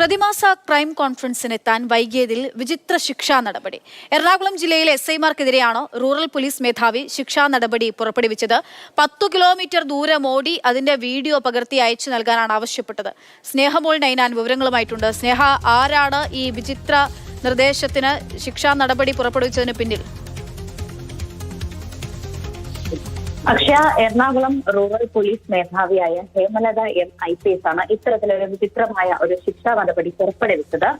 പ്രതിമാസ ക്രൈം കോൺഫറൻസിന് എത്താൻ വൈകിയതിൽ വിചിത്ര ശിക്ഷാ നടപടി. എറണാകുളം ജില്ലയിലെ എസ് ഐമാർക്കെതിരെയാണ് റൂറൽ പോലീസ് മേധാവി ശിക്ഷാ നടപടി പുറപ്പെടുവിച്ചത്? പത്തു കിലോമീറ്റർ ദൂരം ഓടി അതിന്റെ വീഡിയോ പകർത്തി അയച്ചു നൽകാനാണ് ആവശ്യപ്പെട്ടത്. സ്നേഹമോൾ നൈനാൻ വിവരങ്ങളുമായിട്ടുണ്ട്. സ്നേഹ ആരാണ് ഈ വിചിത്ര നിർദ്ദേശത്തിന് ശിക്ഷാ നടപടി പുറപ്പെടുവിച്ചതിന് പിന്നിൽ? അക്ഷയ Ernakulam rural police മേധാവിയായ Hemalatha M I P S ആണ് ഇത്തരത്തിലൊരു വിചിത്രമായ ഒരു ശിക്ഷാ നടപടി പുറപ്പെടുവിച്ചത്.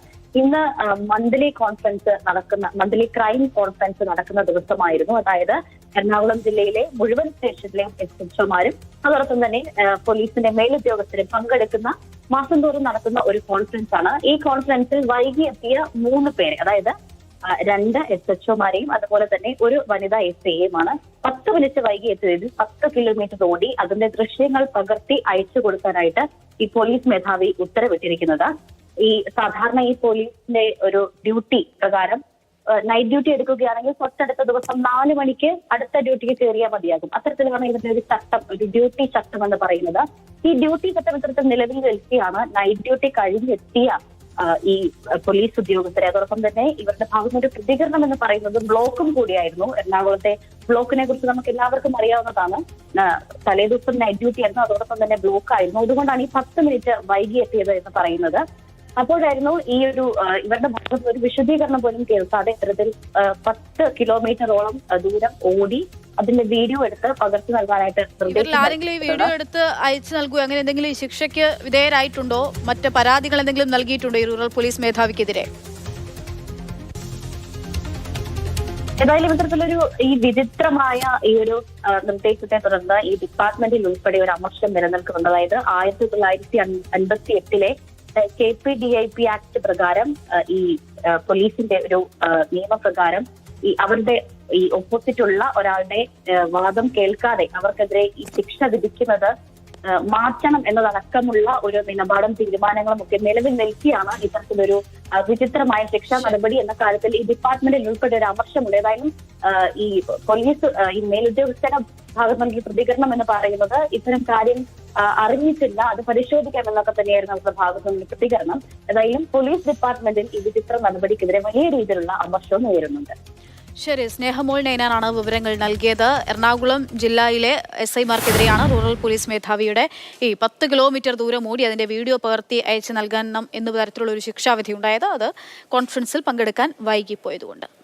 ഇന്ന് മന്ത്ലി കോൺഫറൻസ് നടക്കുന്ന മന്ത്ലി ക്രൈം കോൺഫറൻസ് നടക്കുന്ന ദിവസമായിരുന്നു. അതായത് എറണാകുളം ജില്ലയിലെ മുഴുവൻ സ്റ്റേഷനിലെയും എസ് എച്ച്ഒമാരും അതോടൊപ്പം തന്നെ പോലീസിന്റെ മേലുദ്യോഗസ്ഥരും പങ്കെടുക്കുന്ന മാസം തോറും നടത്തുന്ന ഒരു കോൺഫറൻസ് ആണ്. ഈ കോൺഫറൻസിൽ വൈകി എത്തിയ മൂന്ന് പേരെ അതായത് രണ്ട് എസ് എച്ച്ഒമാരെയും അതുപോലെ തന്നെ ഒരു വനിതാ എസ് ഐയുമാണ് പത്ത് മിനിറ്റ് വൈകി എത്തിയതിൽ പത്ത് കിലോമീറ്റർ ഓടി അതിന്റെ ദൃശ്യങ്ങൾ പകർത്തി അയച്ചു കൊടുക്കാനായിട്ട് ഈ പോലീസ് മേധാവി ഉത്തരവിട്ടിരിക്കുന്നത്. ഈ സാധാരണ ഈ പോലീസിന്റെ ഒരു ഡ്യൂട്ടി പ്രകാരം നൈറ്റ് ഡ്യൂട്ടി എടുക്കുകയാണെങ്കിൽ തൊട്ടടുത്ത ദിവസം നാല് മണിക്ക് അടുത്ത ഡ്യൂട്ടിക്ക് കയറിയാൽ മതിയാകും. അത്തരത്തിലാണ് ഇതിന്റെ ഒരു ചട്ടം ഒരു ഡ്യൂട്ടി ചട്ടം എന്ന് പറയുന്നത്. ഈ ഡ്യൂട്ടി ചട്ടം ഇത്തരത്തിൽ നിലവിൽ വരുത്തിയാണ് നൈറ്റ് ഡ്യൂട്ടി കഴിഞ്ഞെത്തിയ ഈ പോലീസ് ഉദ്യോഗസ്ഥരെ. അതോടൊപ്പം തന്നെ ഇവരുടെ ഭാഗത്ത് ഒരു പ്രതികരണം എന്ന് പറയുന്നത് ബ്ലോക്കും കൂടിയായിരുന്നു. എറണാകുളത്തെ ബ്ലോക്കിനെ കുറിച്ച് നമുക്ക് എല്ലാവർക്കും അറിയാവുന്നതാണ്. തലേ ദിവസം നൈറ്റ് ഡ്യൂട്ടി ആയിരുന്നു. അതോടൊപ്പം തന്നെ ബ്ലോക്ക് ആയിരുന്നു അതുകൊണ്ടാണ് ഈ പത്ത് മിനിറ്റ് വൈകി എത്തിയത് എന്ന് പറയുന്നത്. അപ്പോഴായിരുന്നു ഈ ഒരു ഇവരുടെ ഭാഗത്ത് ഒരു വിശദീകരണം പോലും കേൾക്കാതെ ഇത്തരത്തിൽ പത്ത് കിലോമീറ്ററോളം ദൂരം ഓടി അതിന്റെ വീഡിയോ എടുത്ത് പകർത്തി നൽകാനായിട്ട് ഇവരിൽ ആരെങ്കിലും ഈ വീഡിയോ എടുത്ത് അയച്ചു നൽകുകയോ അങ്ങനെ എന്തെങ്കിലും ശിക്ഷയ്ക്ക് വിധേയരായിട്ടുണ്ടോ? മറ്റ് പരാതികൾ എന്തെങ്കിലും നൽകിയിട്ടുണ്ടോ ഈ റൂറൽ പോലീസ് മേധാവിക്കെതിരെ? ഏതായാലും ഇത്തരത്തിലൊരു ഈ വിചിത്രമായ ഈ ഒരു നിർദ്ദേശത്തെ തുടർന്ന് ഈ ഡിപ്പാർട്ട്മെന്റിൽ ഉൾപ്പെടെ ഒരു അമർഷം നിലനിൽക്കുന്നുണ്ട്. അതായത് ആയിരത്തി തൊള്ളായിരത്തി അൻപത്തി എട്ടിലെ K P D I P act പ്രകാരം ഈ പോലീസിന്റെ ഒരു നിയമപ്രകാരം ഈ അവരുടെ ഈ ഓപ്പോസിറ്റ് ഉള്ള ഒരാളുടെ വാദം കേൾക്കാതെ അവർക്കെതിരെ ഈ ശിക്ഷ വിധിക്കുന്നത് മാറ്റണം എന്നതടക്കമുള്ള ഒരു നിലപാടും തീരുമാനങ്ങളും ഒക്കെ നിലവിൽ നിൽക്കിയാണ് ഇത്തരത്തിലൊരു വിചിത്രമായ ശിക്ഷാ നടപടി എന്ന കാര്യത്തിൽ ഈ ഡിപ്പാർട്ട്മെന്റിൽ ഉൾപ്പെടെ ഒരു അമർശമുണ്ട് ഏതായാലും ഈ പോലീസ് ഈ മേലുദ്യോഗസ്ഥരുടെ ഭാഗത്ത് നൽകിയ പ്രതികരണം എന്ന് പറയുന്നത് ഇത്തരം കാര്യം അറിഞ്ഞിട്ടില്ല അത് പരിശോധിക്കാം എന്നൊക്കെ തന്നെയായിരുന്നു അവരുടെ ഭാഗത്ത് നിന്നുള്ള പ്രതികരണം. ഏതായാലും പോലീസ് ഡിപ്പാർട്ട്മെന്റിൽ ഈ വിചിത്ര നടപടിക്കെതിരെ വലിയ രീതിയിലുള്ള അമർഷവും നേരിടുന്നുണ്ട് ശരി സ്നേഹമോൾ നൈനാനാണ് വിവരങ്ങൾ നൽകിയത്. എറണാകുളം ജില്ലയിലെ എസ് ഐമാർക്കെതിരെയാണ് റൂറൽ പോലീസ് മേധാവിയുടെ ഈ പത്ത് കിലോമീറ്റർ ദൂരം ഓടി അതിന്റെ വീഡിയോ പകർത്തി അയച്ചു നൽകണം എന്ന തരത്തിലുള്ള ഒരു ശിക്ഷാവിധി ഉണ്ടായത്. അത് കോൺഫറൻസിൽ പങ്കെടുക്കാൻ വൈകിപ്പോയതുകൊണ്ട്.